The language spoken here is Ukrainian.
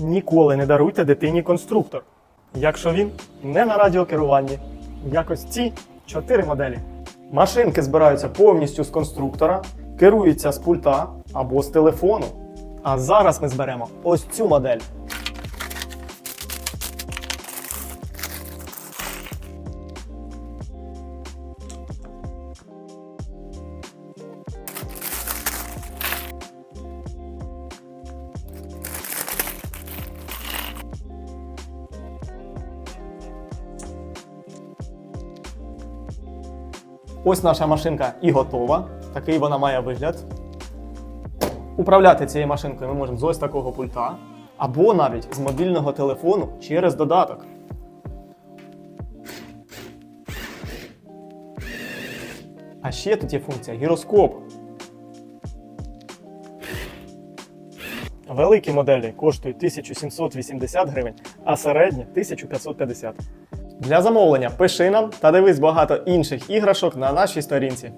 Ніколи не даруйте дитині конструктор, якщо він не на радіокеруванні. Якось ці чотири моделі. Машинки збираються повністю з конструктора, керуються з пульта або з телефону. А зараз ми зберемо ось цю модель. Ось наша машинка і готова. Такий вона має вигляд. Управляти цією машинкою ми можемо з ось такого пульта, або навіть з мобільного телефону через додаток. А ще тут є функція гіроскоп. Великі моделі коштують 1780 гривень, а середні 1550. Для замовлення пиши нам та дивись багато інших іграшок на нашій сторінці.